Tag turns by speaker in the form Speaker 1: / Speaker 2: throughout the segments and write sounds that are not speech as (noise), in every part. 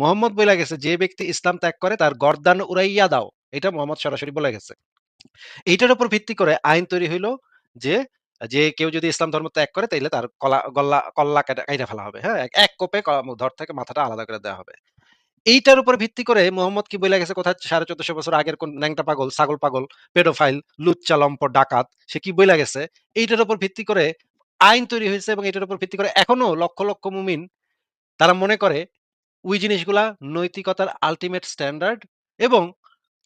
Speaker 1: মোহাম্মদ বইলা গেছে, যে ব্যক্তি ইসলাম ত্যাগ করে তার গর্দান উড়াইয়া দাও। এটা মোহাম্মদ সরাসরি বলে গেছে। এইটার উপর ভিত্তি করে আইন তৈরি হইল যে যে কেউ যদি ইসলাম ধর্ম ত্যাগ করে তাইলে তার কলা, গল্লা, কল্লা কাটা ফেলা হবে হ্যাঁ? এক কোপে ধর থেকে মাথাটা আলাদা করে দেওয়া হবে। এইটার উপর ভিত্তি করে মোহাম্মদ কি বলে গেছে কোথায়? সাড়ে চোদ্দশো বছর আগের কোন ন্যাংটা পাগল, ছাগল পাগল, পেডোফাইল, লুচ্চা লম্প ডাকাত, সে কি বইলা গেছে? এইটার উপর ভিত্তি করে আইন তৈরি হয়েছে এবং এটার উপর ভিত্তি করে এখনও লক্ষ লক্ষ মুমিন তারা মনে করে ওই জিনিসগুলা নৈতিকতার আলটিমেট স্ট্যান্ডার্ড এবং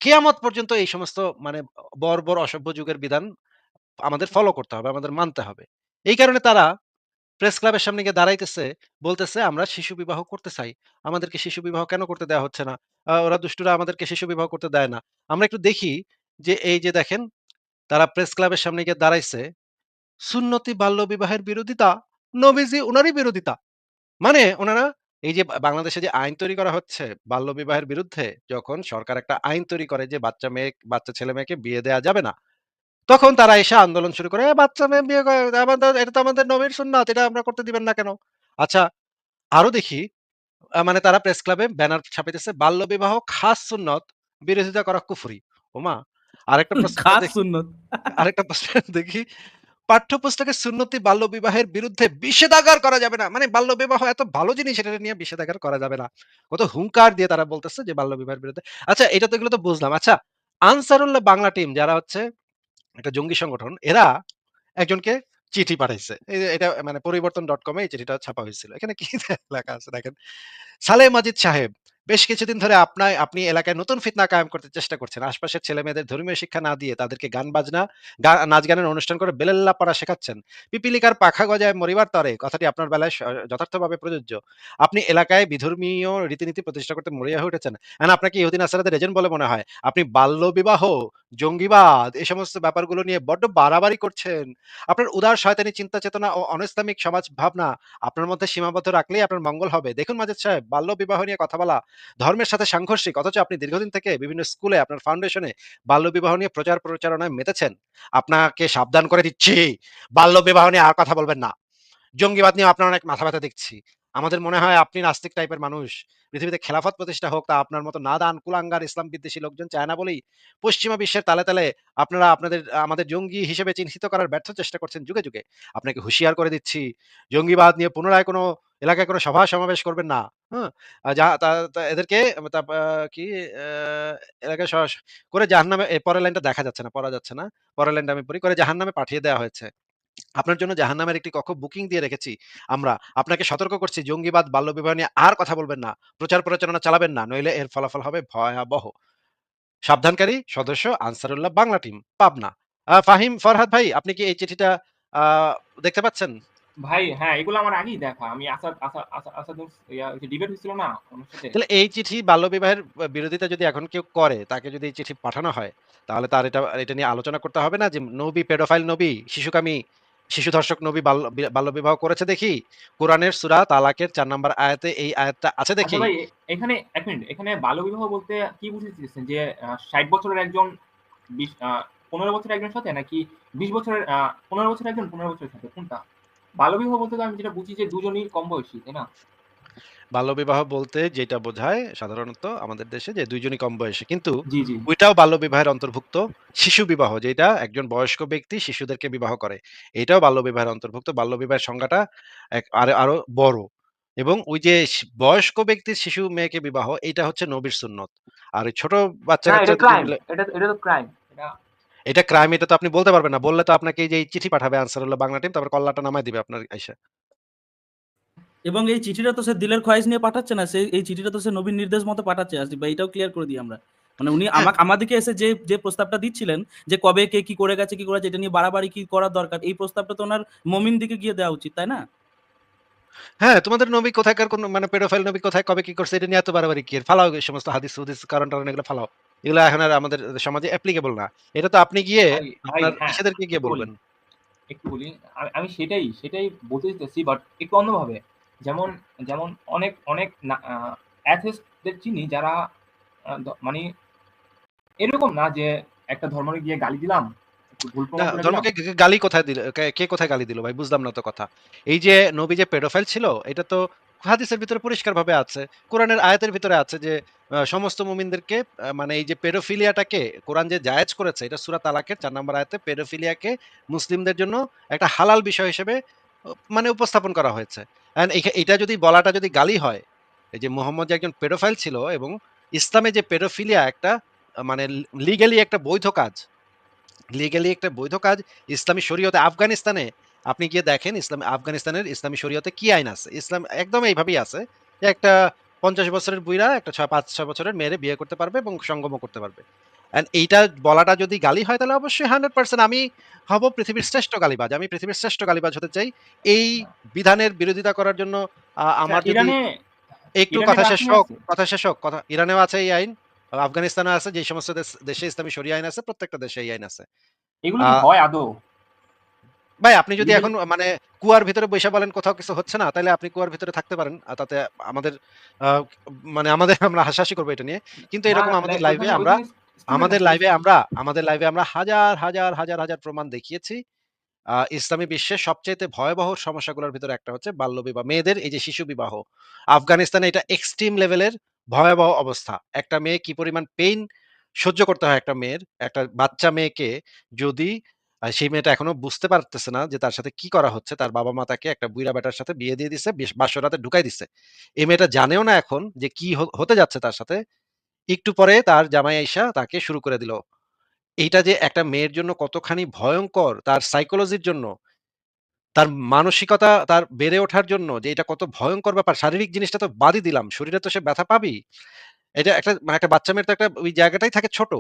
Speaker 1: কেয়ামত পর্যন্ত এই সমস্ত মানে বর্বর অসভ্য যুগের বিধান আমাদের ফলো করতে হবে, আমাদের মানতে হবে। এই কারণে তারা প্রেস ক্লাবের সামনে গিয়ে দাঁড়াইতেছে, বলতেছে, আমরা শিশু বিবাহ করতে চাই। আমাদেরকে শিশু বিবাহ কেন করতে দেওয়া হচ্ছে না? ওরা দুষ্টুরা আমাদেরকে শিশু বিবাহ করতে দেয় না। আমরা একটু দেখি যে, এই যে দেখেন, তারা প্রেস ক্লাবের সামনে গিয়ে দাঁড়াইছে। সুন্নতি বাল্য বিবাহের বিরোধিতা, নবীজি উনারই বিরোধিতা। মানে ওনারা এই যে বাংলাদেশে যে আইন তৈরি করা হচ্ছে বাল্য বিবাহের বিরুদ্ধে যখন সরকার একটা আইন তৈরি করে যে বাচ্চা মেয়ে বাচ্চা ছেলে মেয়েকে বিয়ে দেওয়া যাবে না তখন তারা এসে আন্দোলন শুরু করে "এ, বাচ্চা মেয়ে বিয়ে করে আমাদের এটা তো আমাদের নবীর সুন্নাত এটা আমরা করতে দিবেন না কেন? আচ্ছা আরও দেখি আহ, মানে তারা প্রেস ক্লাবে ব্যানার ছাপাইতেছে বাল্য বিবাহ খাস সুন্নত বিরোধিতা করা কুফরি। ওমা আরেকটা প্রশ্ন
Speaker 2: খাস
Speaker 1: দেখি
Speaker 2: সুন্নত।
Speaker 1: আরেকটা প্রশ্ন দেখি পাঠ্যপুস্তকে সুন্নতি বাল্য বিবাহের বিরুদ্ধে নিষেধাজ্ঞার করা যাবে না। মানে বাল্য বিবাহ এত ভালো জিনিস, এটা নিয়ে নিষেধাজ্ঞার করা যাবে না। কত হুঙ্কার দিয়ে তারা বলতেছে যে বাল্য বিবাহের বিরুদ্ধে। আচ্ছা এটা তো এগুলো তো বুঝলাম। আচ্ছা আনসারুল্লাহ বাংলা টিম যারা হচ্ছে একটা জঙ্গি সংগঠন, এরা একজনকে চিঠি পাঠাইছে। এটা মানে পরিবর্তন ডট কমে এই চিঠিটা ছাপা হয়েছিল। এখানে কি লেখা আছে দেখেন? সালেহ মাজিদ সাহেব বেশ কিছুদিন ধরে আপনার আপনি এলাকায় নতুন ফিতনা কায়েম করতে চেষ্টা করছেন। আশপাশের ছেলে মেয়েদের ধর্মীয় শিক্ষা না দিয়ে তাদেরকে গান বাজনা নাচ গানের অনুষ্ঠান করে বেলেল্লা পড়া শেখাচ্ছেন। পিপিলিকার পাখা গজায় মরিবার তরে, কথাটি আপনার বেলায় যথার্থভাবে প্রযোজ্য। আপনি এলাকায় বিধর্মীয় রীতিনীতি প্রতিষ্ঠা করতে মরিয়া হয়ে উঠেছেন। এখন আপনাকে ইহুদিন আসারাদের এজেন্ট বলে মনে হয়। আপনি বাল্য বিবাহ জঙ্গিবাদ এই সমস্ত ব্যাপারগুলো নিয়ে বড্ড বাড়াবাড়ি করছেন। আপনার উদার শয়তানি চিন্তা চেতনা ও অনৈসলামিক সমাজ ভাবনা আপনার মধ্যে সীমাবদ্ধ রাখলেই আপনার মঙ্গল হবে। দেখুন মাজেদ সাহেব বাল্য বিবাহ নিয়ে কথা বলা ধর্মের সাথে সাংঘর্ষিক, অথচ আপনি দীর্ঘদিন থেকে বিভিন্ন স্কুলে আপনার ফাউন্ডেশনে বাল্য বিবাহ নিয়ে প্রচার প্রচারণায় মেতেছেন। আপনাকে সাবধান করে দিচ্ছি। বাল্য বিবাহ নিয়ে আর কথা বলবেন না। জঙ্গিবাদ নিয়ে আপনার অনেক মাথা ব্যথা দেখছি। আমাদের মনে হয় আপনি নাস্তিক টাইপের মানুষ। পৃথিবীতে খেলাফত প্রতিষ্ঠা হোক তা আপনার মতো নাদান, কুলাঙ্গার, ইসলাম বিদ্বেষী লোকজন চায় না বলেই পশ্চিমা বিশ্বের তালে তালে আপনারা আপনাদের, আমাদের জঙ্গি হিসেবে চিহ্নিত করার ব্যর্থ চেষ্টা করছেন যুগে যুগে। আপনাকে হুঁশিয়ার করে দিচ্ছি, জঙ্গিবাদ নিয়ে পুনরায় কোনো এলাকায় কোনো সভা সমাবেশ করবেন না। হ্যাঁ যা এদেরকে কি এলাকায় করে জাহান নামে পরের লাইনটা দেখা যাচ্ছে না, পড়া যাচ্ছে না। পরের লাইনটা আমি পড়ি, করে জাহান নামে পাঠিয়ে দেওয়া হয়েছে। আপনার জন্য জাহান্নামের একটি কক্ষ বুকিং দিয়ে রেখেছি। আমরা আপনাকে সতর্ক করছি জঙ্গিবাদ বাল্যবিবাহ নিয়ে আর কথা বলবেন না। প্রচার প্রচারণা চালাবেন না নইলে এর ফলাফল হবে ভয়াবহ। সাবধানকারী সদস্য আনসারুল্লাহ বাংলা টিম পাবনা। ফাহিম ফরহাদ ভাই আপনি কি এই চিঠিটা দেখতে পাচ্ছেন?
Speaker 3: ভাই হ্যাঁ এগুলো আমার আগেই দেখা। আমি আসাদ আসাদ ডিবেট হয়েছিল না
Speaker 1: তাহলে এই চিঠি বাল্যবিবাহের বিরোধিতা যদি এখন কেউ করে তাকে যদি এই চিঠি পাঠানো হয় তাহলে তার এটা এটা নিয়ে আলোচনা করতে হবে না যে নবী পেডোফাইল নবী শিশুকামী শিশু ধর্ষক নবী বাল্য বিবাহ করেছে দেখি। কোরআনের সুরা তালাকের চার নম্বর আয়াতে এই আয়াতটা আছে দেখি।
Speaker 3: আচ্ছা এখানে, এক মিনিট, এখানে বাল্যবিবাহ বলতে কি বুঝেছেন যে ষাট বছরের একজন পনেরো বছরের একজন সাথে নাকি বিশ বছরের পনেরো বছরের একজন পনেরো বছরের সাথে? কোনটা? বাল্য বিবাহ বলতে আমি যেটা বুঝি যে দুজনই কম বয়সী, তাই না?
Speaker 1: বাল্যবিবাহ বলতে যেটা বোঝায় সাধারণত আমাদের দেশে যে দুইজনই কম বয়সী। কিন্তু ওইটাও বাল্যবিবাহের অন্তর্ভুক্ত শিশু বিবাহ যেটা একজন বয়স্ক ব্যক্তি শিশুদেরকে বিবাহ করে। এটাও বাল্যবিবাহের অন্তর্ভুক্ত। বাল্যবিবাহের সংজ্ঞাটা আরও আরও বড়। এবং ওই যে বয়স্ক ব্যক্তির শিশু মেয়েকে বিবাহ এটা হচ্ছে নবীর সুন্নত। আর ছোট বাচ্চা
Speaker 3: এটা ক্রাইম এটা তো
Speaker 1: আপনি বলতে পারবেন না। বললে তো আপনাকে এই যে চিঠি পাঠাবে আনসারুল্লাহ বাংলা টিম তারপর কল্লাটা নামায় দিবে আপনার আইসা
Speaker 2: এবং এই চিঠিটা তো সে দিলের খয়েস নিয়ে পাঠাচ্ছে না সে এই চিঠিটা তো সে নবীন নির্দেশ মতো পাঠাচ্ছে আসিফ ভাই এটাও ক্লিয়ার করে দিই আমরা। মানে উনি
Speaker 1: হ্যাঁ।
Speaker 2: আমাকে আমাদেরকে এসে যে যে প্রস্তাবটা দিচ্ছিলেন যে কবে কে কি করে গেছে কি করেছে এটা নিয়ে বাড়াবাড়ি কি করার দরকার এই প্রস্তাবটা তো ওনার মমিন দিকে গিয়ে দেওয়া উচিত তাই না?
Speaker 1: হ্যাঁ তোমাদের নবী কোথাকার কোন মানে পেডোফাইল নবী কোথায় কবে কি করছে এটা নিয়ে এত বাড়াবাড়ি কি? ফালাও এই সমস্ত হাদিস হুদিস কারণ টারণ এগুলো ফালাও। এগুলো এখন আর আমাদের সমাজে অ্যাপ্লিকেবল না। এটা তো আপনি গিয়ে আপনার
Speaker 3: হ্যাঁ
Speaker 1: ইসেদেরকে গিয়ে বলবেন।
Speaker 3: একটু বলি আমি- আমি সেটাই সেটাই বলতে চাইছি বাট একটু অন্যভাবে। যেমন যেমন অনেক অনেক অ্যাথেস্টদের চিনি যারা মানে এরকম না যে একটা ধর্মে গিয়ে গালি দিলাম
Speaker 1: ধর্মকে গালি কোথায় দিল কে কোথায় গালি দিল ভাই বুঝলাম না তো কথা এই যে নবী যে পেডোফাইল ছিল এটা তো হাদিসের ভিতরে পরিষ্কারভাবে আছে। কোরআনের আয়াতের ভিতরে আছে যে সমস্ত মুমিনদেরকে মানে এই যে পেডোফিলিয়াটাকে কোরআন যে জায়েজ করেছে এটা সূরা তালাকের ৪ নম্বর আয়াতে পেডোফিলিয়াকে মুসলিমদের জন্য একটা হালাল বিষয় হিসেবে মানে উপস্থাপন করা হয়েছে। অ্যান্ড এইটা যদি বলাটা যদি গালি হয়, এই যে মুহাম্মদ যে একজন পেডোফাইল ছিল এবং ইসলামে যে পেডোফিলিয়া একটা মানে লি লিগ্যালি একটা বৈধ কাজ। লিগ্যালি একটা বৈধ কাজ ইসলামী শরীয়তে আফগানিস্তানে আপনি গিয়ে দেখেন ইসলাম আফগানিস্তানের ইসলামী শরীয়তে কি আইন আছে? ইসলাম একদম এইভাবেই আছে যে একটা ৫০ বছরের বুইড়া একটা ছয় ৫-৬ বছরের মেয়েরে বিয়ে করতে পারবে এবং সঙ্গম করতে পারবে। অ্যান্ড এইটা বলাটা যদি গালি হয় তাহলে অবশ্যই 100% আমি হব পৃথিবীর শ্রেষ্ঠ গালিবাজ। আমি পৃথিবীর শ্রেষ্ঠ গালিবাজ হতে চাই। এই বিধানের বিরোধিতা করার জন্য
Speaker 3: আচ্ছা
Speaker 1: আমার যদি একটু কথা শেষ হোক, কথা শেষ হোক। কথা ইরানেও আছে এই আইন, আফগানিস্তানেও আছে। যেই সমস্ত দেশে ইসলামী শরিয়া আইন আছে প্রত্যেকটা দেশে এই আইন আছে।
Speaker 3: এগুলো হয় আদৌ?
Speaker 1: ভাই আপনি যদি এখন মানে কুয়ার ভিতরে বইসা বলেন কোথাও কিছু হচ্ছে না, তাহলে আপনি কুয়ার ভিতরে থাকতে পারেন। তাতে আমাদের মানে আমাদের আমরা হাসাহাসি করব এটা নিয়ে। কিন্তু এরকম আমাদের লাইভে আমরা আমাদের লাইভে আমরা আমাদের লাইভে আমরা হাজার, হাজার, হাজার, হাজার প্রমাণ দেখিয়েছি। ইসলামী বিশ্বের সবচাইতে ভয়াবহ সমস্যাগুলোর ভিতরে একটা হচ্ছে বাল্যবিবাহ। মেয়েদের এই যে শিশু বিবাহ। আফগানিস্তানে এটা এক্সট্রিম লেভেলের ভয়াবহ অবস্থা। একটা মেয়ে কি পরিমাণ পেইন সহ্য করতে হয় একটা মেয়ের, একটা বাচ্চা মেয়েকে যদি সেই মেয়েটা এখনও বুঝতে পারতেছে না যে তার সাথে কি করা হচ্ছে। তার বাবা-মা তাকে একটা বুইড়া বেটার সাথে বিয়ে দিয়ে দিছে, বিশ বাসরাতে ঢুকাই দিছে। এই মেয়েটা জানেও না এখন যে কি হতে যাচ্ছে তার সাথে। একটু পরে তার জামাই আইসা তাকে শুরু করে দিল। এইটা যে একটা মেয়ের জন্য কতখানি ভয়ঙ্কর তার সাইকোলজির জন্য, তার মানসিকতা তার বেড়ে ওঠার জন্য যে এটা কত ভয়ঙ্কর ব্যাপার। শারীরিক জিনিসটা তো বাদই দিলাম। শরীরে তো সে ব্যথা পাবেই। এটা একটা মানে একটা বাচ্চা মেয়ের তো একটা ওই জায়গাটাই থাকে ছোট।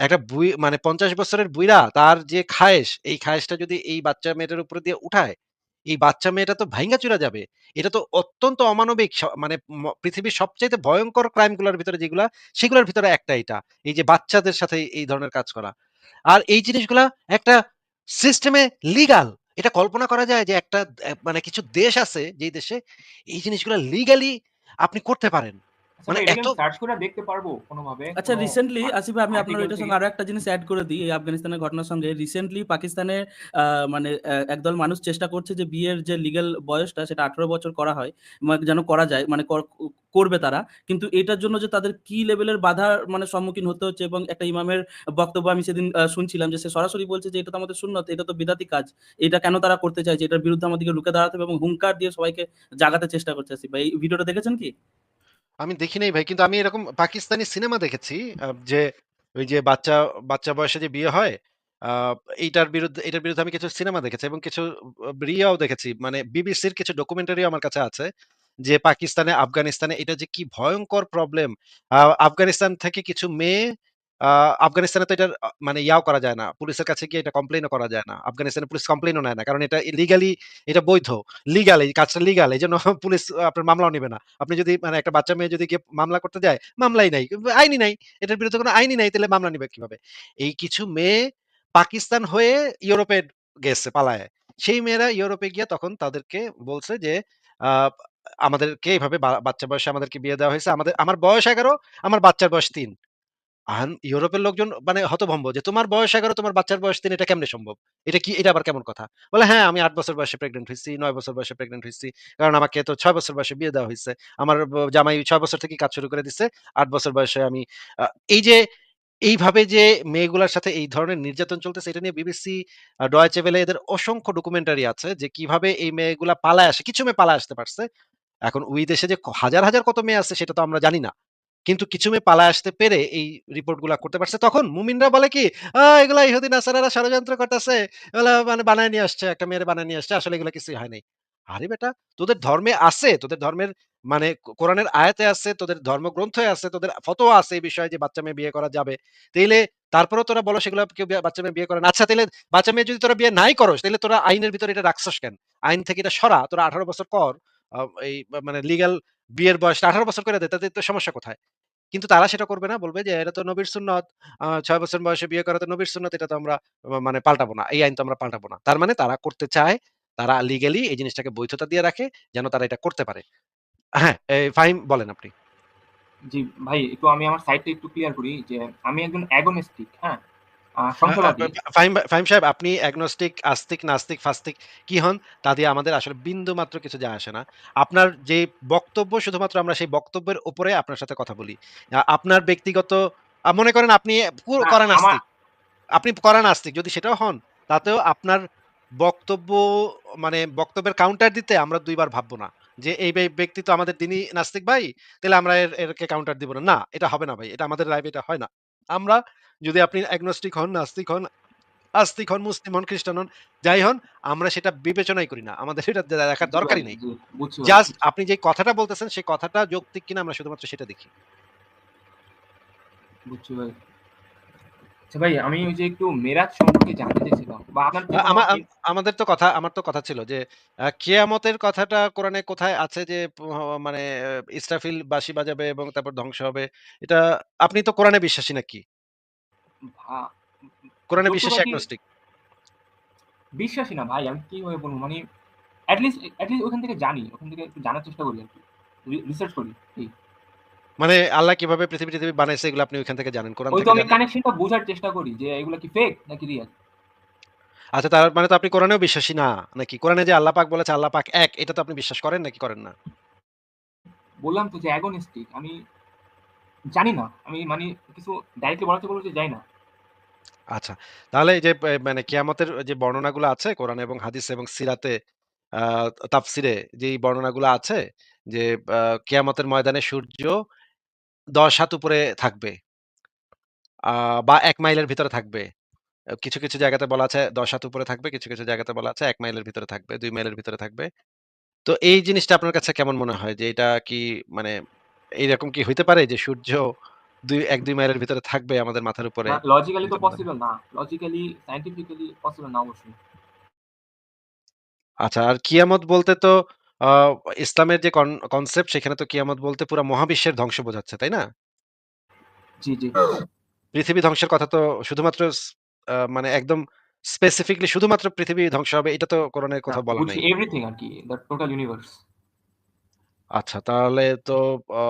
Speaker 1: একটা বুই মানে ৫০ বছরের বুইড়া তার যে খায়েশ, এই খায়েশটা যদি এই বাচ্চা মেয়েটার উপরে দিয়ে উঠায়, এই বাচ্চা মেয়েটা তো ভাইঙ্গা চুরা যাবে। এটা তো অত্যন্ত অমানবিক মানে পৃথিবীর সবচেয়ে ভয়ঙ্কর ক্রাইমগুলার ভিতরে যেগুলা, সেগুলোর ভিতরে একটা এটা এই যে বাচ্চাদের সাথে এই ধরনের কাজ করা। আর এই জিনিসগুলা একটা সিস্টেমে লিগাল। এটা কল্পনা করা যায় যে একটা মানে কিছু দেশ আছে যেই দেশে এই জিনিসগুলো লিগালি আপনি করতে পারেন। মানে এত
Speaker 3: সার্চ করে দেখতে পারব কোনোভাবে?
Speaker 2: আচ্ছা রিসেন্টলি আসিফ আমি আপনার
Speaker 3: থেকে?
Speaker 2: সঙ্গে আরও একটা জিনিস এড করে দিই এই আফগানিস্তানের ঘটনার সঙ্গে। রিসেন্টলি পাকিস্তানে মানে একদল মানুষ চেষ্টা করছে যে বিয়ের যে লিগ্যাল বয়সটা সেটা ১৮ বছর করা হয়। যেন করা যায় মানে করবে তারা। কিন্তু এটার জন্য যে তাদের কি লেভেলের বাধার মানে সম্মুখীন হতে হচ্ছে এবং একটা ইমামের বক্তব্য আমি সেদিন শুনছিলাম যে সে সরাসরি বলছে যে এটা তো আমাদের সুন্নত, এটা তো বিদাতি কাজ। এটা কেন তারা করতে চাইছে? এটার বিরুদ্ধে আমাদেরকে রুখে দাঁড়াতে হবে এবং হুঙ্কার দিয়ে সবাইকে জাগাতে চেষ্টা করছে আসিফ ভাই। এই ভিডিওটা দেখেছেন কি?
Speaker 1: আমি দেখি নাই ভাই। কিন্তু আমি এরকম পাকিস্তানি সিনেমা দেখেছি যে ওই যে বাচ্চা, বাচ্চা বয়সে যে বিয়ে হয়, আহ, এইটার বিরুদ্ধে এটার বিরুদ্ধে আমি কিছু সিনেমা দেখেছি এবং কিছু রিয়াও দেখেছি। মানে বিবিসির কিছু ডকুমেন্টারি আমার কাছে আছে। যে পাকিস্তানে, আফগানিস্তানে এটা যে কি ভয়ঙ্কর প্রবলেম। আফগানিস্তান থেকে কিছু মেয়ে আফগানিস্তানে তো এটার আ মানে ইয়াও করা যায় না। পুলিশের কাছে গিয়ে এটা কমপ্লেইনও করা যায় না। আফগানিস্তানের পুলিশ কমপ্লেইনও নেয় না। কারণ এটা লিগালি এটা বৈধ। লিগাল এই কাজটা লিগাল। এজন্য (laughs) পুলিশ আপনার মামলাও নিবে না। আপনি যদি মানে একটা বাচ্চা মেয়ে যদি গিয়ে মামলা করতে যায়, মামলাই নাই। আইনই নাই। এটার বিরুদ্ধে কোনো আইনই নাই। তাহলে মামলা নিবে কীভাবে? এই কিছু মেয়ে পাকিস্তান হয়ে ইউরোপে গেছে পালায়। সেই মেয়েরা ইউরোপে গিয়ে তখন তাদেরকে বলছে যে আ আমাদেরকে এভাবে বা বাচ্চা বয়সে আমাদেরকে বিয়ে দেওয়া হয়েছে। আমাদের আমার বয়স ১১, আমার বাচ্চার বয়স ৩। আন ইউরোপের লোকজন মানে হতভম্ব যে, "তোমার বয়স ১১ তোমার বাচ্চার বয়স ৩ এটা কেমনে সম্ভব? এটা কি এটা আবার কেমন কথা?" বলে, "হ্যাঁ, আমি ৮ বছর বয়সে প্রেগন্যান্ট হইছি, ৯ বছর বয়সে প্রেগন্যান্ট হইছি। কারণ আমাকে তো ৬ বছর বয়সে বিয়ে দেওয়া হইছে। আমার জামাই ৬ বছর থেকেই কাজ শুরু করে দিছে। ৮ বছর বয়সে আমি" এই যে এইভাবে যে মেয়েগুলোর সাথে এই ধরনের নির্যাতন চলতেছে এটা নিয়ে বিবিসি, আ ডয়েচে এদের অসংখ্য ডকুমেন্টারি আছে যে কীভাবে এই মেয়েগুলা পালায় আসে। কিছু মেয়ে পালায় আসতে পারছে। এখন ওই দেশে যে হাজার, হাজার কত মেয়ে আছে সেটা তো আমরা জানি না। কিন্তু কিছু মেয়ে পালায় আসতে পেরে এই রিপোর্টগুলা করতে পারছে। তখন মুমিনরা বলে কি, "আ এগুলা ইহুদি নাসারারা ষড়যন্ত্র করতেছে। মানে বানায় নিয়ে আসছে। একটা মেয়েরে বানায় নিয়ে আসছে। আসলে এগুলা কিছুই হয় নাই।" আরে বেটা তোদের ধর্মে আছে, তোদের ধর্মের মানে কোরআনের আয়াতে আছে, তোদের ধর্মগ্রন্থে আছে, তোদের ফতোয়া আছে এই বিষয়ে যে বাচ্চা মেয়ে বিয়ে করা যাবে। তাইলে তারপরেও তোরা বলো সেগুলো কেউ বাচ্চা মেয়ে বিয়ে করে না। আচ্ছা তাইলে বাচ্চা মেয়ে যদি তোরা বিয়ে নাই করস, তাইলে তোরা আইনের ভিতরে এটা রাখছস কেন? আইন থেকে এটা সরা। তোরা ১৮ বছর কর। এই মানে লিগ্যাল বিয়ের বয়সটা ১৮ বছর করে দে। তাতে তো সমস্যা কোথায়? কিন্তু তারা সেটা করবে না। বলবে যে এটা তো নবীর সুন্নত। ছয় বছর বয়সে বিয়ে করা তো নবীর সুন্নত। এটা তো আমরা মানে পাল্টাবো না। এই আইন তো আমরা পাল্টাবো না। তার মানে তারা করতে চায়। তারা লিগেলি এই জিনিসটাকে বৈধতা দিয়ে রাখে যেন তারা এটা করতে পারে। হ্যাঁ, ফাহিম বলেন আপনি।
Speaker 3: জি, ভাই একটু আমি আমার সাইডটা একটু ক্লিয়ার করি যে আমি একজন অ্যাগোনিস্টিক হ্যাঁ?
Speaker 1: ফাহিম সাহেব আপনি অ্যাগনস্টিক, আস্তিক, নাস্তিক, ফাস্তিক কি হন তা দিয়ে আমাদের আসলে বিন্দুমাত্র কিছু যায় আসে না। আপনার যে বক্তব্য শুধুমাত্র আমরা সেই বক্তব্যের উপরে আপনার সাথে কথা বলি। আপনার ব্যক্তিগত মনে করেন আপনি। আপনি যদি সেটাও হন, তাতেও আপনার বক্তব্য মানে বক্তব্যের কাউন্টার দিতে আমরা ২ বার ভাববো না। যে এই ব্যক্তি তো আমাদের দিনই নাস্তিক ভাই, তাহলে আমরা এর এরকে কাউন্টার দিব না। না, এটা হবে না ভাই। এটা আমাদের লাইফে এটা হয় না। আমরা যদি আপনি অ্যাগনস্টিক হন, নাস্তিক হন, আস্তিক হন, মুসলিম হন, খ্রিস্টান হন, যাই হন, আমরা সেটা বিবেচনাই করি না। আমাদের সেটা দেখার দরকারই নেই। জাস্ট আপনি যে কথাটা বলতেছেন সেই কথাটা যৌক্তিক কিনা আমরা শুধুমাত্র সেটা দেখি।
Speaker 3: বুঝছি ভাই। আচ্ছা ভাই আমি ওই যে একটু মেরাজ সম্পর্কে জানতে চাইছিলাম বা আপনার কি
Speaker 1: আমাদের তো কথা আমার তো কথা ছিল যে কিয়ামতের কথাটা কোরআনে কোথায় আছে যে মানে ইসরাফিল বাঁশি বাজাবে এবং তারপর ধ্বংস হবে। এটা আপনি তো কোরআনে বিশ্বাসী নাকি? কোরআনে বিশ্বাসী অ্যাগনস্টিক?
Speaker 3: বিশ্বাসী না ভাই আমি কীভাবে বলব মানে এট লিস্ট এট লিস্ট ওখান থেকে জানি। ওখান থেকে একটু জানার চেষ্টা করি আরকি। রি রিসার্চ করি। এই।
Speaker 1: মানে আল্লাহ কীভাবে পৃথিবী-টিথিবী বানাইছে এগুলো আপনি ওইখান থেকে জানেন, কোরআন থেকে
Speaker 3: আমি কানেকশনটা বোঝার চেষ্টা করি যে এগুলা কি ফেক নাকি রিয়াল।
Speaker 1: আচ্ছা তার মানে তো আপনি কোরআনেও বিশ্বাসী না নাকি? কোরআনে যে আল্লাহ পাক বলেছে আল্লাহ পাক এক এটা তো আপনি বিশ্বাস করেন নাকি করেন না?
Speaker 3: বললাম তো যে অ্যাগনস্টিক আমি জানি না। আমি মানে কিছু ডাইরেক্টলি বলার চেষ্টা করব যে জানি না।
Speaker 1: আচ্ছা। তাহলে এই যে মানে কিয়ামতের যে বর্ণনাগুলো আছে কোরআন এবং হাদিস এবং সিরাতে তাফসিরে যেই বর্ণনাগুলো আছে যে কিয়ামতের ময়দানে সূর্য ১০ হাত উপরে থাকবে। আ বা ১ মাইলের ভিতরে থাকবে। কিছু, কিছু জায়গাতে বলা আছে ১০ হাত উপরে থাকবে, কিছু, কিছু জায়গাতে বলা আছে ১ মাইলের ভিতরে থাকবে, ২ মাইলের ভিতরে থাকবে। তো এই জিনিসটা আপনার কাছে কেমন মনে হয়? যে এটা কি মানে এইরকম কি হইতে পারে যে সূর্য ২ ১-২ মাইলের ভিতরে থাকবে আমাদের মাথার উপরে?
Speaker 3: না লজিক্যালি তো পসিবল না। লজিক্যালি সায়েন্টিফিক্যালি পসিবল না অবশ্যই।
Speaker 1: আচ্ছা আর কিয়ামত বলতে তো আ ইসলামের যে কন কনসেপ্ট সেখানে তো কিয়ামত বলতে পুরা মহাবিশ্বের ধ্বংস বোঝাচ্ছে, তাই না?
Speaker 3: জি, জি।
Speaker 1: পৃথিবী ধ্বংসের কথা তো শুধুমাত্র স আ মানে একদম স্পেসিফিকলি শুধুমাত্র পৃথিবী ধ্বংস হবে এটা তো কোরআনে
Speaker 3: না
Speaker 1: কোথাও বলা
Speaker 3: বুঝছি
Speaker 1: নাই।
Speaker 3: এভরিথিং আরকি দ্যা টোটাল ইউনিভার্স।
Speaker 1: আচ্ছা তাহলে তো আ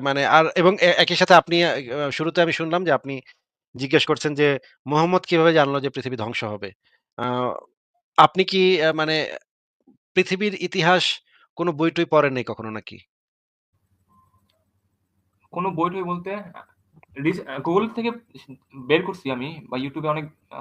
Speaker 1: মানে আর এবং এ একই সাথে আপনি আ শুরুতে আমি শুনলাম যে আপনি জিজ্ঞেস করছেন যে মুহাম্মদ কীভাবে জানলো যে পৃথিবী ধ্বংস হবে? আ আপনি কি আ মানে পৃথিবীর ইতিহাস কোন বই-টই পড়েন নাই কখনো নাকি?
Speaker 3: কোন বই-টই বলতে আ রিস আ গুগল থেকে বের করছি আমি বা YouTube এ অনেক আ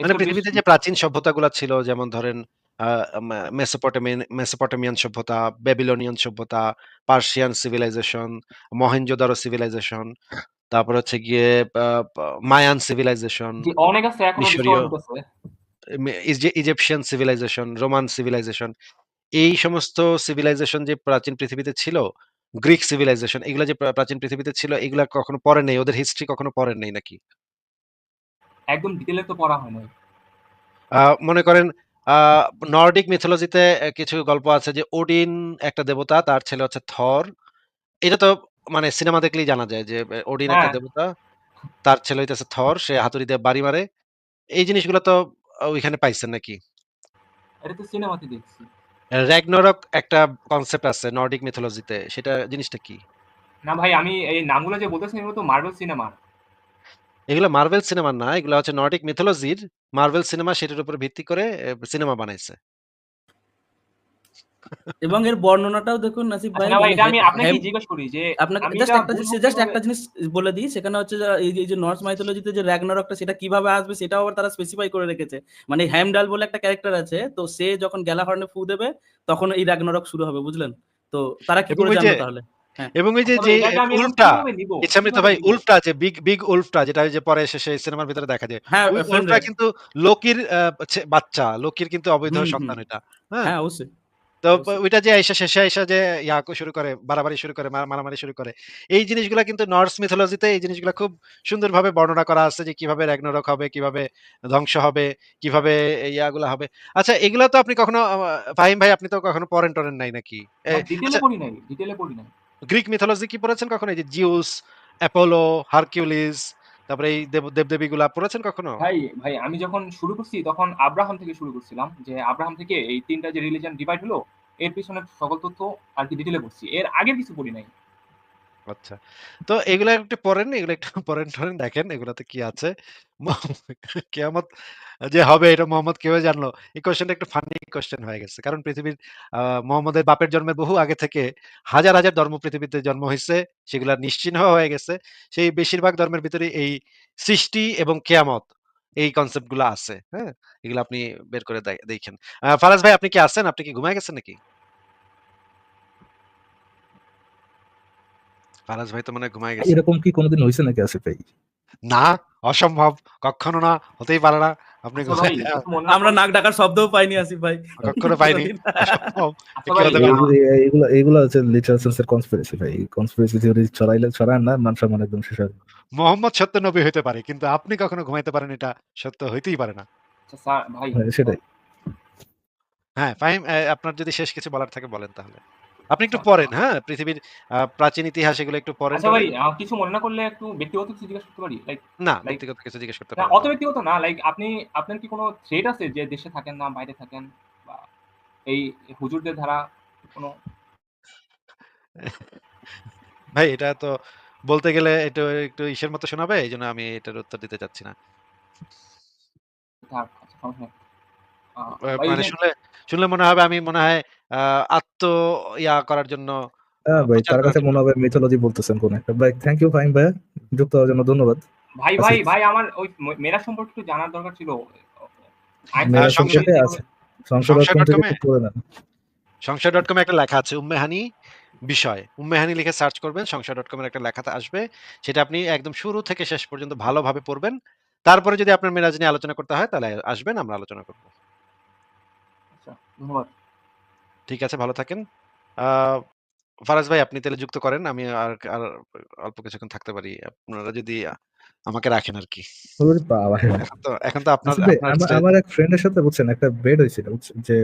Speaker 1: মানে পৃথিবীতে যে প্রাচীন সভ্যতাগুলা ছিল যেমন ধরেন আ মে মেসোপটেমিয়ান মেসোপটেমিয়ান সভ্যতা, ব্যাবিলনিয়ান সভ্যতা, পার্সিয়ান সিভিলাইজেশন, মহেঞ্জোদারো সিভিলাইজেশন, তারপর হচ্ছে গিয়ে আ পা মায়ান সিভিলাইজেশন,
Speaker 3: জি অনেক আছে এখনও
Speaker 1: মিশরীয়
Speaker 3: হইতেছে।
Speaker 1: ইজিপশিয়ান সিভিলাইজেশন, রোমান সিভিলাইজেশন এই সমস্ত সিভিলাইজেশন যে প্রাচীন পৃথিবীতে ছিল, গ্রিক সিভিলাইজেশন এগুলা যে প্রাচীন পৃথিবীতে ছিল এগুলা কখনো পড়েন নাই। ওদের হিস্ট্রি কখনো পড়েন নাই নাকি?
Speaker 3: একদম ডিটেইল এ তো পড়া হয়।
Speaker 1: আ মনে করেন নর্ডিক মিথোলজিতে কিছু গল্প আছে যে ওডিন একটা দেবতা, তার ছেলে হচ্ছে থর। এটা তো মানে সিনেমা দেখলেই জানা যায় যে ওডিন একটা
Speaker 3: হ্যাঁ।
Speaker 1: দেবতা, তার ছেলে হইতেছে থর, সে হাতুড়ি দিয়ে বাড়ি মারে। এই জিনিসগুলো তো ওইখানে পাইছেন নাকি?
Speaker 3: এটা তো সিনেমাতে দেখছি।
Speaker 1: র‍্যাগনারক একটা কনসেপ্ট আছে নর্ডিক মিথোলজিতে সেটা জিনিসটা কি?
Speaker 3: না ভাই আমি এই নামগুলো যে বলতেছেন এগুলো তো মার্বেল সিনেমা
Speaker 1: এগুলো মার্বেল সিনেমা না। এগুলো হচ্ছে নর্ডিক মিথোলজির মার্বেল সিনেমা সেটার উপর ভিত্তি করে সিনেমা বানাইছে।
Speaker 2: এবং এর বর্ণনাটাও দেখুন নাসিব
Speaker 3: আচ্ছা
Speaker 2: ভাই
Speaker 3: না ভাই এটা আমি আপনাকে
Speaker 2: হেম
Speaker 3: জিজ্ঞেস করি যে
Speaker 2: আপনাকে জাস্ট একটা জিনিস জাস্ট একটা জিনিস বলে দিই সেখানে হচ্ছে এই যে এই যে নর্স মাইথোলজিতে যে র‍্যাগনারকটা সেটা কীভাবে আসবে সেটাও আবার তারা স্পেসিফাই করে রেখেছে। মানে হেমডাল বলে একটা ক্যারেক্টার আছে। তো সে যখন গ্যালাহর্নে ফু দেবে তখন এই র‍্যাগনারক শুরু হবে বুঝলেন? তো তারা কি করে জানলো তাহলে? হ্যাঁ।
Speaker 1: এবং ওই যে,
Speaker 3: তবে
Speaker 1: যে উল্ফটা, ইচ্ছামৃত ভাই? উল্ফটা যে বিগ, বিগ উল্ফটা যেটা যে পরে শেষে সিনেমার ভিতরে দেখা যায়।
Speaker 2: হ্যাঁ,
Speaker 1: উল্ফটা কিন্তু লোকির বাচ্চা। লোকির কিন্তু অবৈধ। সন্তান। হ্যাঁ?
Speaker 2: হ্যাঁ, অবশ্যই।
Speaker 1: তো। ওইটা যে আইসা শেষে আইসা যে ইয়া শুরু করে, বাড়াবাড়ি শুরু করে, মারামারি শুরু করে। এই জিনিসগুলা কিন্তু নর্স মিথোলজিতে এই জিনিসগুলা খুব সুন্দরভাবে বর্ণনা করা আছে যে কীভাবে র‍্যাগনারক হবে, কীভাবে ধ্বংস হবে, কীভাবে ইয়াগুলা হবে। আচ্ছা এগুলা তো আপনি কখনো ফাহিম ভাই আপনি তো কখনো পড়েন-টরেন নাই নাকি?
Speaker 3: ডিটেইল
Speaker 1: আচ্ছা
Speaker 3: পড়ি নাই, ডিটেইল পড়ি নাই।
Speaker 1: গ্রিক মিথোলজি কি পড়েছেন কখনো? এই যে জিউস, অ্যাপোলো, হারকিউলিস তারপরে এই দেব দেব-দেবীগুলা পড়েছেন কখনো?
Speaker 3: ভাই, ভাই আমি যখন শুরু করছি তখন আব্রাহাম থেকে শুরু করছিলাম। যে আব্রাহাম থেকে এই তিনটা যে রিলিজন ডিভাইড হলো এর পিছনে সকল তথ্য আর কি ডিটেলে পড়ছি। এর আগে কিছু পড়ি নাই।
Speaker 1: আচ্ছা। তো এগুলা একটু পড়েন, এগুলা একটু (laughs) পড়েন-টরেন দেখেন এগুলাতে কি আছে। (laughs) কিয়ামত যে হবে এটা মোহাম্মদ কীভাবে জানলো? এই কোয়েশ্চেনটা একটু ফানি কোয়েশ্চেন হয়ে গেছে। কারণ পৃথিবীর মোহাম্মদের বাপের জন্মের বহু আগে থেকে হাজার, হাজার ধর্ম পৃথিবীতে জন্ম হইছে। সেগুলা নিশ্চিহ্ন হয়ে গেছে। সেই বেশিরভাগ ধর্মের ভিতরে এই সৃষ্টি এবং কেয়ামত এই কনসেপ্টগুলা আছে। হ্যাঁ? এগুলা আপনি বের করে দে দেইখেন। আ ফারাজ ভাই আপনি কি আছেন? আপনি কি ঘুমায়ে গেছেন নাকি? ফারাজ ভাই তো মনে ঘুমায়ে গেছে।
Speaker 4: এরকম কি কোনদিন হইছে নাকি আসিফ ভাই?
Speaker 1: না, অসম্ভব। কক্ষনো না। হতেই পারে না। আপনি
Speaker 2: আমরা নাক ডাকার শব্দও পাইনি আসিফ ভাই।
Speaker 1: কক্ষনো পাইনি।
Speaker 4: এগুলা এগুলা হচ্ছে এর কনস্পিরেসি ভাই। কনস্পিরেসি থিওরি ছড়াইলে ছড়ান না মান সম্মান একদম শেষ হয়।
Speaker 1: মোহাম্মদ সত্য নবী হইতে পারে। কিন্তু আপনি কখনো ঘুমাইতে পারেন এটা সত্য হইতেই পারে না।
Speaker 3: আচ্ছা ভাই
Speaker 4: হ্যাঁ, সেটাই।
Speaker 1: হ্যাঁ, ফাহিম আপনার যদি শেষ কিছু বলার থাকে বলেন তাহলে। আপনি একটু
Speaker 3: আচ্ছা,
Speaker 1: পড়েন, হ্যাঁ? পৃথিবীর প্রাচীন ইতিহাস এগুলো একটু পড়েন
Speaker 3: আচ্ছা ভাই, কিছু মনে না করলে একটু ব্যক্তিগত কিছু জিজ্ঞেস করতে পারি? লাইক
Speaker 1: না, ব্যক্তিগত কিছু জিজ্ঞেস করতে
Speaker 3: না অত ব্যক্তিগত না। লাইক আপনি আপনার কি কোনো থ্রেট আছে যে দেশে থাকেন না, বাইরে থাকেন বা এই হুজুরদের ধারা কোনো (laughs)
Speaker 1: ভাই এটা তো বলতে গেলে একটু, একটু ইসের মতো শোনাবে। এইজন্য আমি এটার উত্তর দিতে চাচ্ছি না। মানে শুনলে, শুনলে মনে হবে আমি মনে হয় আত্ম ইয়া করার জন্য
Speaker 4: হ্যাঁ ভাই, তার কাছে মনে হবে মিথোলজি বলতেছেন কোন একটা। ভাই থ্যাংক ইউ ফাহিম ভাইয়া। যুক্ত হওয়ার জন্য ধন্যবাদ।
Speaker 3: ভাই, ভাই, ভাই আমার ওই ম মেয়েরা সম্পর্কে একটু জানার দরকার ছিল।
Speaker 4: সংশয়.com
Speaker 1: এ?
Speaker 4: একটু
Speaker 1: লেখা আছে উম্মেহানি বিষয়। উম্মেহানি লিখে সার্চ করবেন। সংশয়.com এর একটা লেখাতে আসবে। সেটা আপনি একদম শুরু থেকে শেষ পর্যন্ত ভালোভাবে পড়বেন। তারপরে যদি আপনার মেরাজ নিয়ে আলোচনা করতে হয় তাহলে আসবেন আমরা আলোচনা করব।
Speaker 3: আচ্ছা, ধন্যবাদ।
Speaker 1: ঠিক আছে, ভালো থাকেন। ফারাজ ভাই আপনি তাহলে যুক্ত করেন। আমি আর আর অল্প কিছুক্ষণ থাকতে পারি। আপনারা যদি আমাকে রাখেন।
Speaker 4: ওরে বাবা!
Speaker 1: এখন তো আপনার স্টাইল
Speaker 4: আমার এক ফ্রেন্ডের সাথে বুঝছেন একটা বেড হইছিল বুঝছেন যে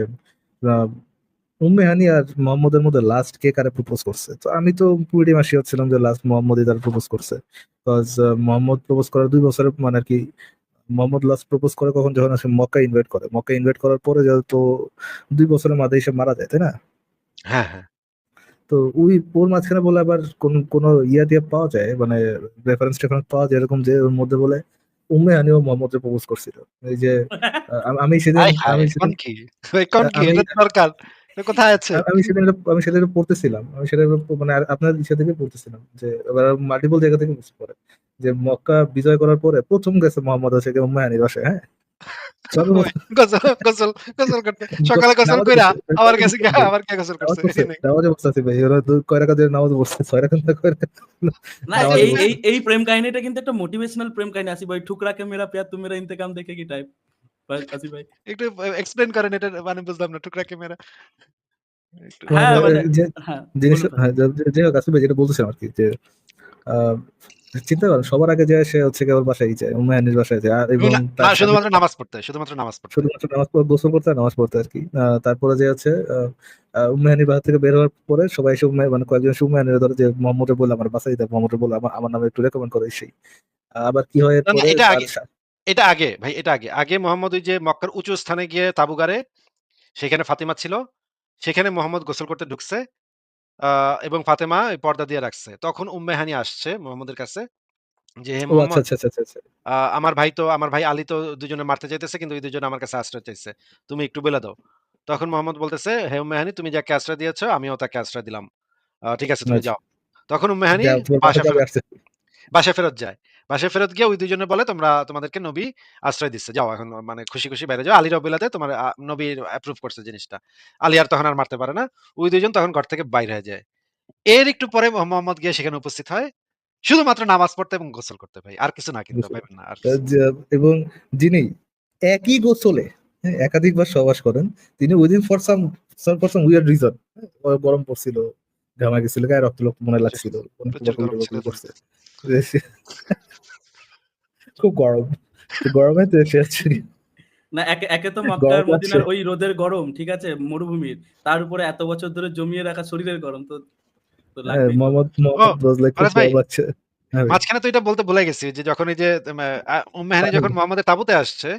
Speaker 4: উম্মে হানি আর মোহাম্মদের মধ্যে লাস্ট কে কারে প্রপোজ করছে। তো আমি তো pretty much sure ছিলাম যে লাস্ট মোহাম্মদই তারে প্রপোজ করছে। কজ আ মোহাম্মদ প্রপোজ করার ২ বছরের মানে আরকি মোহাম্মদ লাস্ট প্রপোজ করে কখন যখন আসে মক্কা ইনভাইট করে। মক্কা ইনভাইট করার পরে যেহেতু ২ বছরের মাথায় এসে মারা যায়, তাই না?
Speaker 1: হ্যাঁ, হ্যাঁ।
Speaker 4: তো ওই ওর মাঝখানে বলে আবার কোন কোন ইয়া-টিয়া পাওয়া যায় মানে রেফারেন্স-টেফারেন্স পাওয়া যায় এরকম যে ওর মধ্যে বলে উম্মে হানিও মোহাম্মদরে প্রপোজ করছিল। এই যে আমি সেদিন! আমি সেদিন
Speaker 1: কি? কোন কি? এটা দরকার। কোথায় আছে?
Speaker 4: আমি সেদিন আমি সেদিন পড়তেছিলাম। আমি সেটা মানে আপনার ইসা থেকে পড়তেছিলাম। যে মাল্টিপল জায়গা থেকে মিস করে। যে মক্কা বিজয় করার পরে প্রথম গেছে মোহাম্মদ হচ্ছে গিয়ে উম্মে হানির বাসায়, হ্যাঁ?
Speaker 1: সকালে গোসল কইরা আবার গেছে আবার কে গোসল করছে।
Speaker 4: পড়ছে।
Speaker 1: এই নাকি?
Speaker 4: নামাজে পড়ছে ভাই। ওরা দু কয় রাকাত নামাজ পড়ছে। ৬ রাকাত না কয় রাকাত
Speaker 2: না
Speaker 4: নামাজে
Speaker 2: এই এই এই প্রেম কাহিনীটা কিন্তু একটা মোটিভেশনাল প্রেম কাহিনী আসিফ ভাই। ঠুকরা কে মেরা প্যার তুম মেরা ইন্তেকাম দেখে কি টাইপ। ভাই ভাই।
Speaker 1: একটু এক্সপ্লেইন করেন এটা মানে বুঝলাম না। কে মেরা?
Speaker 2: হ্যাঁ,
Speaker 4: যে যে হোক ভাই যেটা বলতেছিলাম আরকি যে আ চিন্তা সবার আগে সে হচ্ছে ওর বাসায় যায়। বাসায় যায়। আর এবং
Speaker 1: শুধুমাত্র নামাজ পড়তে, শুধুমাত্র নামাজ পড়তে।
Speaker 4: শুধুমাত্র নামাজ পড়ে গোসল করতে নামাজ পড়তে আরকি। আ তারপরে যে হচ্ছে আ আ উম্মে হানির বাসা থেকে বের হওয়ার পরে সবাই এসে মানে কয়েকজন এসে উম্মে ধরে যে মোহাম্মদের বলে আমার বাসায় দাও। মোহাম্মদের বলে আমার আমার নামে একটু রেকমেন্ড করো সেই। আবার কি হয়
Speaker 1: এটা আগে। এটা আগে ভাই এটা আগে। আগে মোহাম্মদ ওই যে মক্কার উঁচু স্থানে গিয়ে তাঁবু গাড়ে। সেখানে ফাতিমা ছিল। সেখানে মোহাম্মদ গোসল করতে ঢুকছে। এবং ফাতেমা পর্দা দিয়ে রাখছে। তখন উম্মে হানি আসছে মোহাম্মদের কাছে। যে হে মোহাম্মদ
Speaker 4: আচ্ছা, আচ্ছা, আচ্ছা।
Speaker 1: আমার ভাই তো আমার ভাই আলী তো দুজনে মারতে চাইতেছে কিন্তু এই দুজনে আমার কাছে আশ্রয় চাইছে। তুমি একটু বেলা দাও। তখন মোহাম্মদ বলতেছে, "হে উম্মেহানি তুমি যাকে আশ্রয় দিয়েছ আমিও তাকে আশ্রয় দিলাম। ঠিক আছে তুমি। যাও।" তখন উম্মে হানি
Speaker 4: যা তোমার বাসায়
Speaker 1: ফেরত যায়। বাসায় ফেরত গিয়ে ওই দুজনে বলে তোমরা তোমাদেরকে নবী আশ্রয় দিচ্ছে। যাও এখন মানে খুশি, খুশি বাইরে যাও। আলীরাও বিলাতে তোমার আ নবী অ্যাপ্রুভ করছে জিনিসটা। আলী আর তখন আর মারতে পারে না। ওই দুইজন তখন ঘর থেকে বাইর হয়ে যায়। এর একটু পরে মোহাম্মদ গিয়ে সেখানে উপস্থিত হয়। শুধুমাত্র নামাজ পড়তে এবং গোসল করতে ভাই। আর কিছু না কিন্তু। ভাইবেন না আর
Speaker 4: আ
Speaker 1: কিছু না।
Speaker 4: যে এবং যিনি একই গোসলে হ্যাঁ, একাধিকবার সহবাস করেন, তিনি within for some for some weird reason গরম পড়ছিল, ঘামা গেছিল, গায়ে রক্ত, রক্ত মনে লাগছিল। খুব গরম। গরমে তো সে হচ্ছে
Speaker 2: না একে একে তো মক্কার মদিনার ওই রোদের গরম, ঠিক আছে? মরুভূমির। তার উপরে এত বছর ধরে জমিয়ে রাখা শরীরের গরম তো তো
Speaker 4: হ্যাঁ। হ্যাঁ।
Speaker 1: মাঝখানে তো এটা বলতে ভুলে গেছি যে যখন ওই যে মা আ উম্মে হানি
Speaker 4: পানি
Speaker 1: যখন মোহাম্মদের তাঁবুতে আসছে,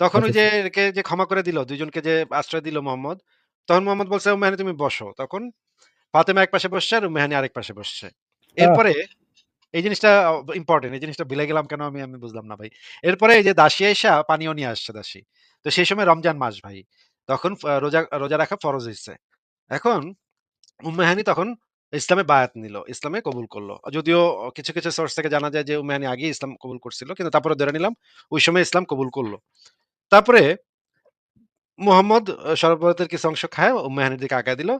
Speaker 1: তখন ওই
Speaker 4: আচ্ছা,
Speaker 1: যে
Speaker 4: আচ্ছা।
Speaker 1: একে যে ক্ষমা করে দিল, ২ জনকে যে আশ্রয় দিল মোহাম্মদ। তখন মোহাম্মদ বলছে, "উম্মে হানি তুমি বসো।" তখন ফাতেমা এক পাশে বসছে আর উম্মে হানি আরেক পাশে বসছে। এরপরে এই জিনিসটা ইম্পর্টেন্ট এই জিনিসটা ভুলে গেলাম কেন আমি আমি বুঝলাম না ভাই। এরপরে এই যে দাসী এসা পানিও নিয়ে আসছে দাসী। তো সেই সময় রমজান মাস ভাই। তখন রোজা রোজা রাখা ফরজ হয়েছে এখন উম্মেহানি তখন ইসলামে বায়াত নিল ইসলামে কবুল করল। যদিও কিছু কিছু সোর্স থেকে জানা যায় যে উম্মেহানি আগে ইসলাম কবুল করছিল কিন্তু তারপরে ধরে নিলাম ওই সময় ইসলাম কবুল করল। তারপরে মোহাম্মদ আহ, কিছু অংশ খায় উম্মেহানির দিকে আগায় দিল।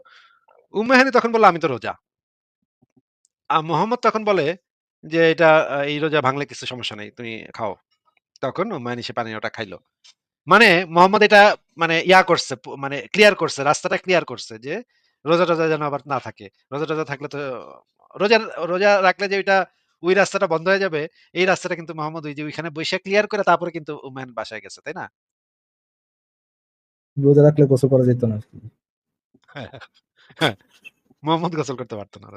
Speaker 1: উম্মেহানি তখন বলল আমি তো রোজা। আর মোহাম্মদ তখন বলে যে এটা এই রোজা ভাঙলে কিছু সমস্যা নেই তুমি খাও। তখন উম্মায়ন সে পানীয়টা খাইলো। মানে মোহাম্মদ এটা মানে ইয়া করছে মানে ক্লিয়ার করছে রাস্তাটা ক্লিয়ার করছে যে রোজা টোজা যেন আবার না থাকে। রোজা টোজা থাকলে তো রোজা রোজা রাখলে যে ওইটা ওই রাস্তাটা বন্ধ হয়ে যাবে এই রাস্তাটা কিন্তু মোহাম্মদ ওই যে ওইখানে বসে ক্লিয়ার করে তারপরে কিন্তু উম্মায়ন বাসায় গেছে তাই না?
Speaker 4: রোজা রাখলে গোসল করা যেত না। কি।
Speaker 1: হ্যাঁ, মোহাম্মদ গোসল করতে পারতো না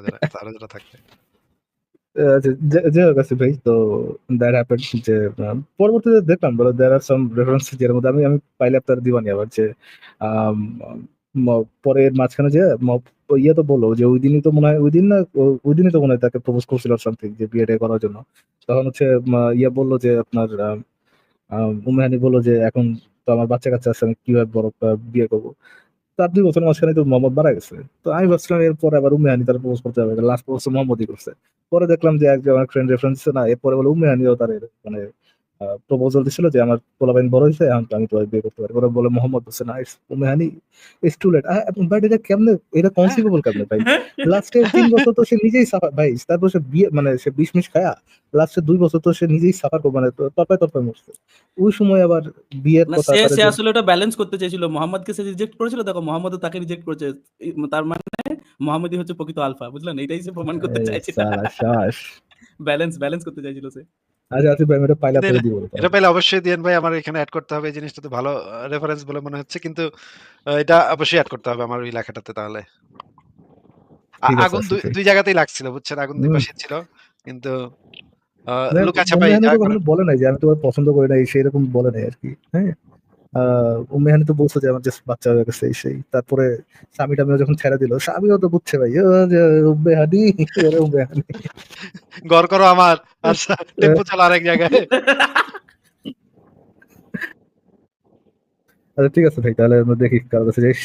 Speaker 4: যের মধ্যে আমি আমি পাইলে আপনার দিবানি আবার যে পরে মাঝখানে যে ম- ইয়ে তো যে ওই দিনই তো মনে হয় ওই দিন না ওই দিনই তো মনে হয় তাকে প্রপোজ করছিল সামথিং যে বিয়েটা করার জন্য। তখন হচ্ছে ইয়ে বলল যে আপনার আম, বলল যে এখন তো আমার বাচ্চা কাচ্চা আছে আমি কীভাবে বড় বিয়ে করব। তার দুই বছর মাঝখানে তো মোহাম্মদ মারা গেছে। তো আমি ভাবছিলাম এরপর আবার উম্মেহানি তার প্রপোজ করতে হবে লাস্ট প্রপোজ মোহাম্মদই করছে। পরে দেখলাম যে একজন আমার ফ্রেন্ড রেফারেন্স না, এরপরে বলে উম্মেহানিও তার মানে প্রপোজাল দিছিল যে আমার পোলাবাইন বড় হয়েছে এখন আমি তো বিয়ে করতে পারি ওরা বলে মোহাম্মদ হোসেন না Ummehani it's too late but এটা কেমনে এটা কনসিভেবল কেমনে ভাই? লাস্টে তিন বছর তো সে নিজেই সাফার ভাই তারপর সে বিয়ে মানে সে বিষ মিশ খায়া লাস্টে দুই বছর তো সে নিজেই সাফার করবে মানে তরপায় তরপায় মরছে। ওই সময় আবার বিয়ের কথা
Speaker 2: সে আসলে ওটা ব্যালেন্স করতে চেয়েছিল। মোহাম্মদকে সে রিজেক্ট করেছিল দেখো মোহাম্মদও তাকে রিজেক্ট করেছে। তার মানে মোহাম্মদই হচ্ছে প্রকৃত আলফা বুঝলেন? এটাই সে প্রমাণ করতে চাইছিল। ব্যালেন্স ব্যালেন্স (laughs) করতে চাইছিল সে।
Speaker 4: আচ্ছা আচ্ছা ভাই এটা পাইলে আপনাকে দিব
Speaker 1: এটা পেলে অবশ্যই দিয়েন ভাই আমার এখানে অ্যাড করতে হবে এই জিনিসটা তো ভালো রেফারেন্স বলে মনে হচ্ছে কিন্তু এটা অবশ্যই অ্যাড করতে হবে আমার ওই লেখাটাতে তাহলে। আগুন দুই- জায়গাতেই লাগছিল বুঝছেন? আগুন দুই পাশে ছিল কিন্তু লোক আছে ভাই
Speaker 4: কখনো বলে নাই যে আমি তোমার পছন্দ করি না সেই রকম বলে নাই আর কি হ্যাঁ? আহ উম্মেহানি তো বলছে যে আমার জাস্ট বাচ্চা হয়ে গেছে সেই। তারপরে স্বামী টামিও যখন ছেড়ে দিল স্বামীও তো বুঝছে ভাই ও যে উম্মেহানি ওরে উম্মেহানি
Speaker 1: গড় করো আমার (laughs) আচ্ছা টেম্পো চালা আরেক জায়গায়।
Speaker 4: আচ্ছা ঠিক আছে ভাই তাহলে আমরা দেখি কার কাছে যাই।